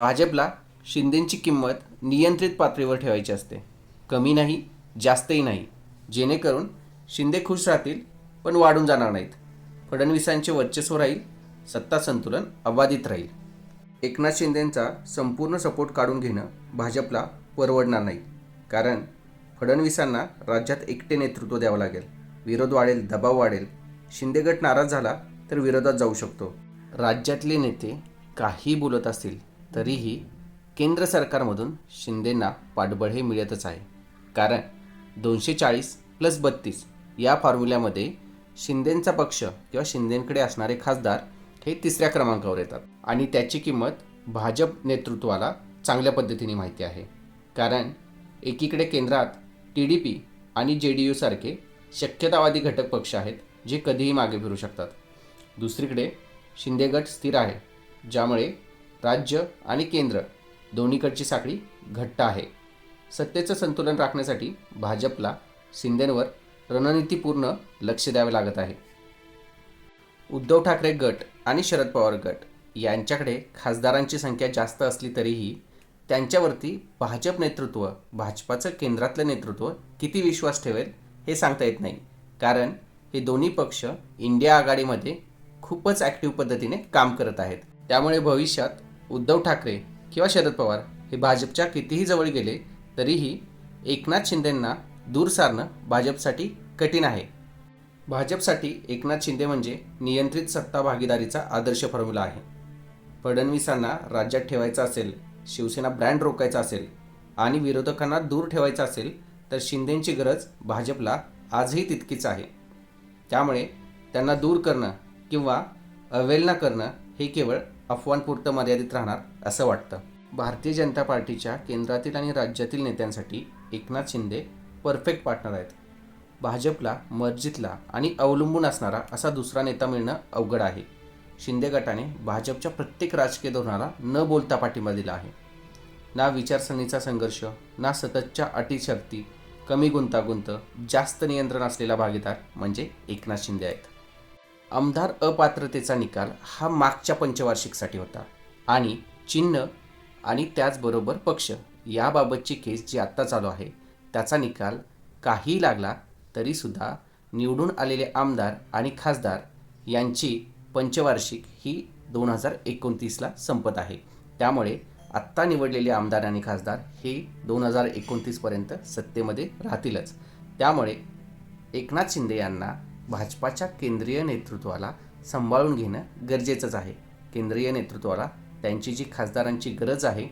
भाजपला शिंदेंची किंमत नियंत्रित पातळीवर ठेवायची असते. कमी नाही जास्तही नाही. जेणेकरून शिंदे खुश राहतील पण वाढून जाणार नाहीत. फडणवीसांचे वर्चस्व राहील सत्ता संतुलन अबाधित राहील. एकनाथ शिंदेंचा संपूर्ण सपोर्ट काढून घेणं भाजपला परवडणार नाही. कारण फडणवीसांना राज्यात एकटे नेतृत्व द्यावं लागेल. विरोध वाढेल दबाव वाढेल. शिंदे गट नाराज झाला तर विरोधात जाऊ शकतो. राज्यातले नेते काही बोलत असतील तरीही केंद्र सरकारमधून शिंदेंना पाठबळ हे मिळतच आहे. कारण दोनशे चाळीस प्लस बत्तीस या फॉर्म्युल्यामध्ये शिंदेंचा पक्ष किंवा शिंदेंकडे असणारे खासदार हे तिसऱ्या क्रमांकावर येतात. आणि त्याची किंमत भाजप नेतृत्वाला चांगल्या पद्धतीने माहिती आहे. कारण एकीकडे केंद्रात टी डी पी आणि जे डी यूसारखे शक्यतावादी घटक पक्ष आहेत जे कधीही मागे फिरू शकतात. दुसरीकडे शिंदे गट स्थिर आहे ज्यामुळे राज्य आणि केंद्र दोन्हीकडची साखळी घट्ट आहे. सत्तेचं संतुलन राखण्यासाठी भाजपला शिंदेंवर रणनीतीपूर्ण लक्ष द्यावे लागत आहे. उद्धव ठाकरे गट आणि शरद पवार गट यांच्याकडे खासदारांची संख्या जास्त असली तरीही त्यांच्यावरती भाजप नेतृत्व भाजपाचं केंद्रातलं नेतृत्व किती विश्वास ठेवेल हे सांगता येत नाही. कारण हे दोन्ही पक्ष इंडिया आघाडीमध्ये खूपच ॲक्टिव्ह पद्धतीने काम करत आहेत. त्यामुळे भविष्यात उद्धव ठाकरे किंवा शरद पवार हे भाजपच्या कितीही जवळ गेले तरीही एकनाथ शिंदेंना दूर सारणं भाजपसाठी कठीण आहे. भाजपसाठी एकनाथ शिंदे म्हणजे नियंत्रित सत्ता भागीदारीचा आदर्श फॉर्म्युला आहे. फडणवीसांना राज्यात ठेवायचं असेल शिवसेना ब्रँड रोखायचा असेल आणि विरोधकांना दूर ठेवायचं असेल तर शिंदेंची गरज भाजपला आजही तितकीच आहे. त्यामुळे त्यांना दूर करणं किंवा अवहेलना करणं हे केवळ अफवांपुरतं मर्यादित राहणार असं वाटतं. भारतीय जनता पार्टीच्या केंद्रातील आणि राज्यातील नेत्यांसाठी एकनाथ शिंदे परफेक्ट पार्टनर आहेत. भाजपला मर्जीतला आणि अवलंबून असणारा असा दुसरा नेता मिळणं अवघड आहे. शिंदे गटाने भाजपच्या प्रत्येक राजकीय धोरणाला न बोलता पाठिंबा दिला आहे. ना विचारसरणीचा संघर्ष ना सततच्या अटी शर्ती कमी गुंतागुंत जास्त नियंत्रण असलेला भागीदार म्हणजे एकनाथ शिंदे आहेत. आमदार अपात्रतेचा निकाल हा मागच्या पंचवार्षिकसाठी होता. आणि चिन्ह आणि त्याचबरोबर पक्ष याबाबतची केस जी आत्ता चालू आहे त्याचा निकाल काही लागला तरीसुद्धा निवडून आलेले आमदार आणि खासदार यांची पंचवार्षिक ही दोन हजार एकोणतीसला संपत आहे. त्यामुळे आत्ता निवडलेले आमदार आणि खासदार हे दोन हजार एकोणतीसपर्यंत सत्तेमध्ये राहतीलच. त्यामुळे एकनाथ शिंदे यांना भाजपाच्या केंद्रीय नेतृत्वाला सांभाळून घेणं गरजेचंच आहे. केंद्रीय नेतृत्वाला त्यांची जी खासदारांची गरज आहे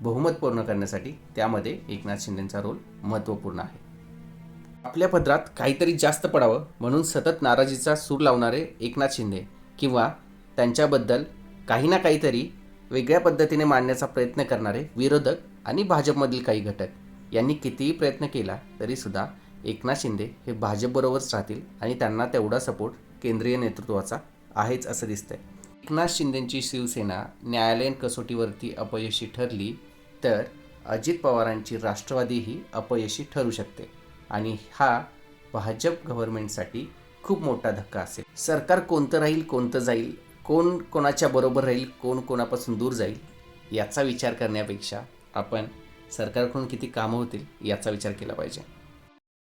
बहुमत पूर्ण करण्यासाठी त्यामध्ये एकनाथ शिंदेचा रोल महत्त्वपूर्ण आहे. आपल्या पदरात काहीतरी जास्त पडावं म्हणून सतत नाराजीचा सूर लावणारे एकनाथ शिंदे किंवा त्यांच्याबद्दल काही ना काहीतरी वेगळ्या पद्धतीने मांडण्याचा प्रयत्न करणारे विरोधक आणि भाजपमधील काही घटक यांनी कितीही प्रयत्न केला तरीसुद्धा एकनाथ शिंदे हे भाजपबरोबरच राहतील आणि त्यांना तेवढा सपोर्ट केंद्रीय नेतृत्वाचा आहेच असं दिसतंय. एकनाथ शिंदेंची शिवसेना न्यायालयीन कसोटीवरती अपयशी ठरली तर अजित पवारांची राष्ट्रवादीही अपयशी ठरू शकते आणि हा भाजप गव्हर्नमेंटसाठी खूप मोठा धक्का असेल. सरकार कोणतं राहील कोणतं जाईल कोण कोणाच्या बरोबर राहील कोण कोणापासून दूर जाईल याचा विचार करण्यापेक्षा आपण सरकारकडून किती कामं होतील याचा विचार केला पाहिजे.